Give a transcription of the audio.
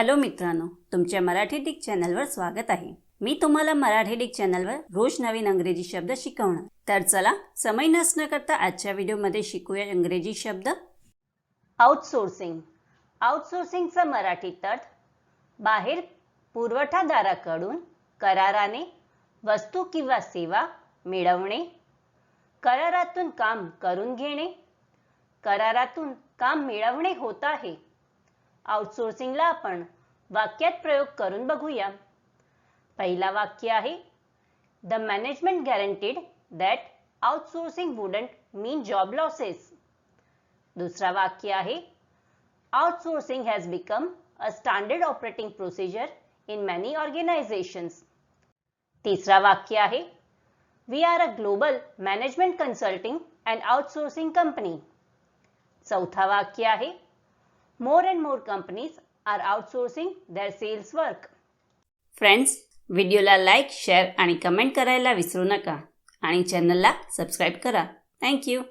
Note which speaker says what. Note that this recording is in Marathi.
Speaker 1: हॅलो मित्रांनो तुमच्या मराठी डिक चॅनलवर स्वागत आहे. मी तुम्हाला मराठी डिक चॅनलवर रोज नवीन अंग्रेजी शब्द शिकवणार. तर चला समय नसणं करता आजच्या व्हिडिओमध्ये शिकूया इंग्रजी शब्द. आउटसोर्सिंग आउटसोर्सिंगचा मराठी अर्थ बाहेर पुरवठादाराकडून कराराने वस्तू किंवा सेवा मिळवणे करारातून काम करून घेणे करारातून काम मिळवणे होत आहे. आउटसोर्सिंगला आपण वाक्यात प्रयोग करून बघूया. पहिला वाक्य आहे the management guaranteed that outsourcing wouldn't mean job losses दुसरा वाक्य आहे outsourcing has become a standard operating procedure in many organisations तिसरा वाक्य आहे we are a global management consulting and outsourcing company चौथा वाक्य आहे more and more companies are outsourcing their sales work friends व्हिडिओला लाईक शेअर आणि कमेंट करायला विसरू नका. आणि चॅनलला सबस्क्राईब करा. थँक्यू